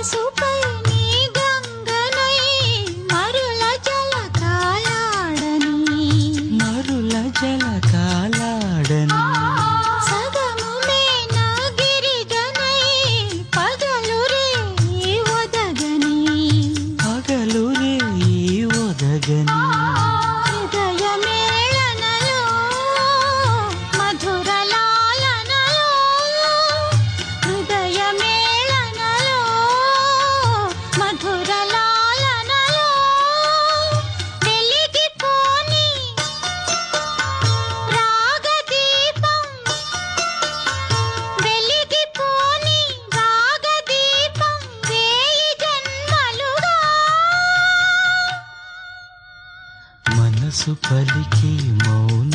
పసుపై నీ గంగనై మరుల జల కాలాడని सुपल की मौन